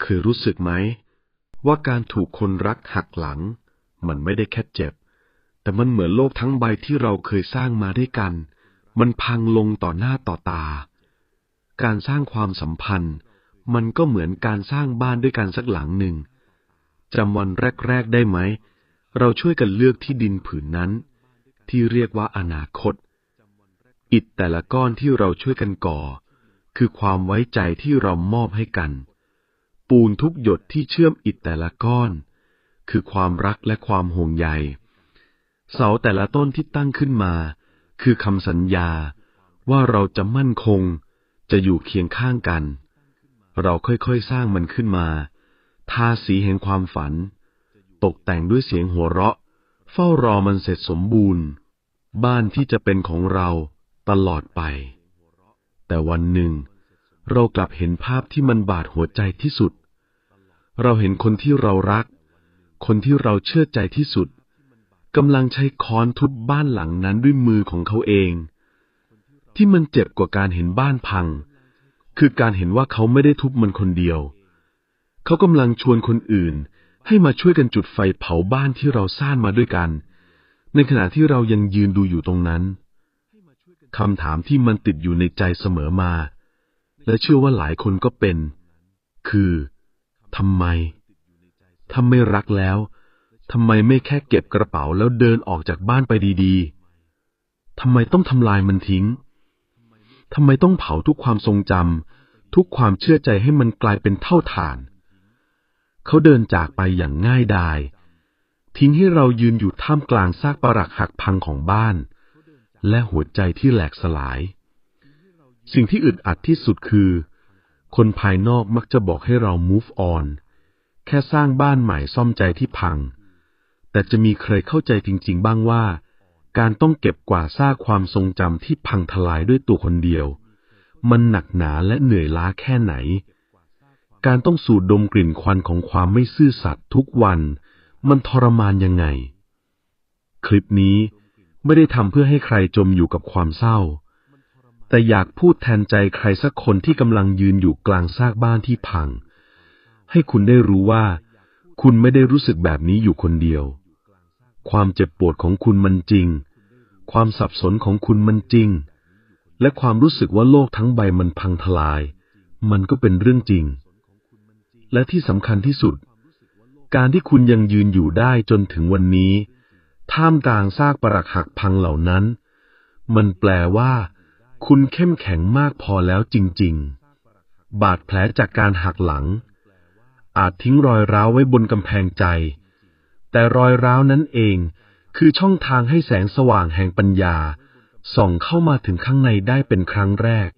เคยรู้สึกไหม ว่าการถูกคนรักหักหลัง มันไม่ได้แค่เจ็บ แต่มันเหมือนโลกทั้งใบที่เราเคยสร้างมาด้วยกัน มันพังลงต่อหน้าต่อตา การสร้างความสัมพันธ์ มันก็เหมือนการสร้างบ้านด้วยกันสักหลังหนึ่งจำวันแรก ๆ ได้ไหม เราช่วยกันเลือกที่ดินผืนนั้น ที่เรียกว่าอนาคต อิฐแต่ละก้อนที่เราช่วยกันก่อ คือความไว้ใจที่เรามอบให้กัน ปูนทุกหยดที่เชื่อมอิฐแต่ละก้อน คือความรักและความห่วงใย เสาแต่ละต้นที่ตั้งขึ้นมา คือคำสัญญาว่าเราจะมั่นคง จะอยู่เคียงข้างกัน เราค่อยๆสร้างมันขึ้นมา ทาสีแห่งความฝัน ตกแต่งด้วยเสียงหัวเราะ เฝ้ารอมันเสร็จสมบูรณ์ บ้านที่จะเป็นของเราตลอดไป แต่วันหนึ่ง เรากลับเห็นภาพที่มันบาดหัวใจที่สุด เราเห็นคนที่เรารัก คนที่เราเชื่อใจที่สุดกำลังใช้ค้อนทุบบ้านหลังนั้นด้วยมือของเขาเอง ที่มันเจ็บกว่าการเห็นบ้านพัง คือการเห็นว่าเขาไม่ได้ทุบมันคนเดียว เขากำลังชวนคนอื่นให้มาช่วยกันจุดไฟเผาบ้านที่เราสร้างมาด้วยกัน ในขณะที่เรายังยืนดูอยู่ตรงนั้นคำถามที่มันติดอยู่ในใจเสมอมา และเชื่อว่าหลายคนก็เป็น คือทำไมถ้าไม่รักแล้วทำไมไม่แค่เก็บกระเป๋าแล้วเดินออกจากบ้านไปดีๆทำไมต้องทำลายมันทิ้งทำไมต้องเผาทุกความทรงจำทุกความเชื่อใจให้มันกลายเป็นเท่าฐาน เขาเดินจากไปอย่างง่ายดายทิ้งให้เรายืนอยู่ท่ามกลางซากปรักหักพังของบ้าน และหัวใจที่แหลกสลาย สิ่งที่อึดอัดที่สุดคือ คนภายนอกมักจะบอกให้เรา move on แค่สร้างบ้านใหม่ซ่อมใจที่พัง แต่จะมีใครเข้าใจจริง ๆ บ้างว่า การต้องเก็บกว่าซากความทรงจำที่พังทลายด้วยตัวคนเดียว มันหนักหนาและเหนื่อยล้าแค่ไหน การต้องสูดดมกลิ่นควันของความไม่ซื่อสัตย์ทุกวัน มันทรมานยังไง คลิปนี้ไม่ได้ทำเพื่อให้ใครจมอยู่กับความเศร้า แต่อยากพูดแทนใจใครสักคนที่กำลังยืนอยู่กลางซากบ้านที่พัง ให้คุณได้รู้ว่า คุณไม่ได้รู้สึกแบบนี้อยู่คนเดียว ความเจ็บปวดของคุณมันจริง ความสับสนของคุณมันจริง และความรู้สึกว่าโลกทั้งใบมันพังทลาย มันก็เป็นเรื่องจริง และที่สำคัญที่สุด การที่คุณยังยืนอยู่ได้จนถึงวันนี้ ท่ามกลางซากปรักหักพังเหล่านั้น มันแปลว่า คุณเข้มแข็งมากพอแล้วจริง ๆ บาดแผลจากการหักหลัง อาจทิ้งรอยร้าวไว้บนกำแพงใจ แต่รอยร้าวนั้นเองคือช่องทางให้แสงสว่างแห่งปัญญาส่องเข้ามาถึงข้างในได้เป็นครั้งแรก